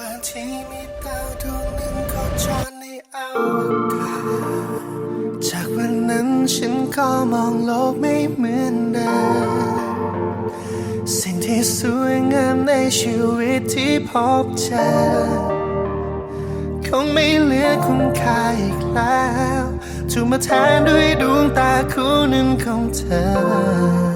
วันที่มีดาวดวงหนึ่งโคจรในอวกาศจากวันนั้นฉันก็มองโลกไม่เหมือนเดิมสิ่งที่สวยงามในชีวิตที่พบเจอคงไม่เหลือคุณค่าอีกแล้วถูกมาแทนด้วยดวงตาคู่หนึ่งของเธอ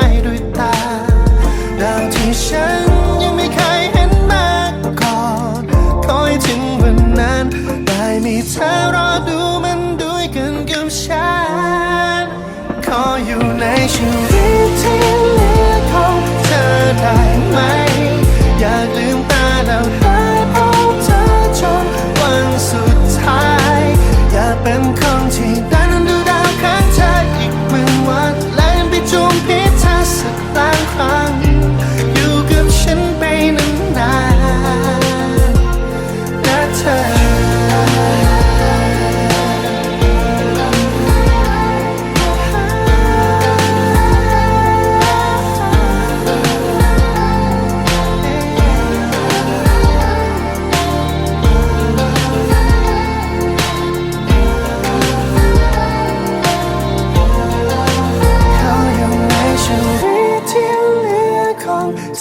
ว ออยู่ในชีวิตที่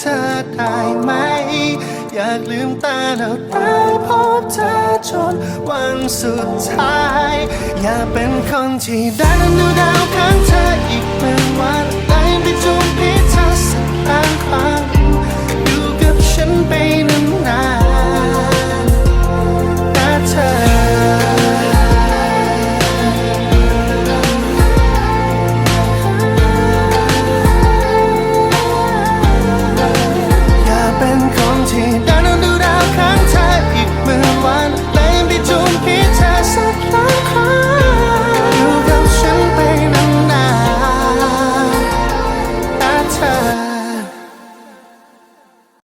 เธอได้ไหม อยากลืมตาแล้วได้พบเธอจนวันสุดท้าย อยากเป็นคนที่ได้นั้นดูดาวข้างเธออีกเป็นวัน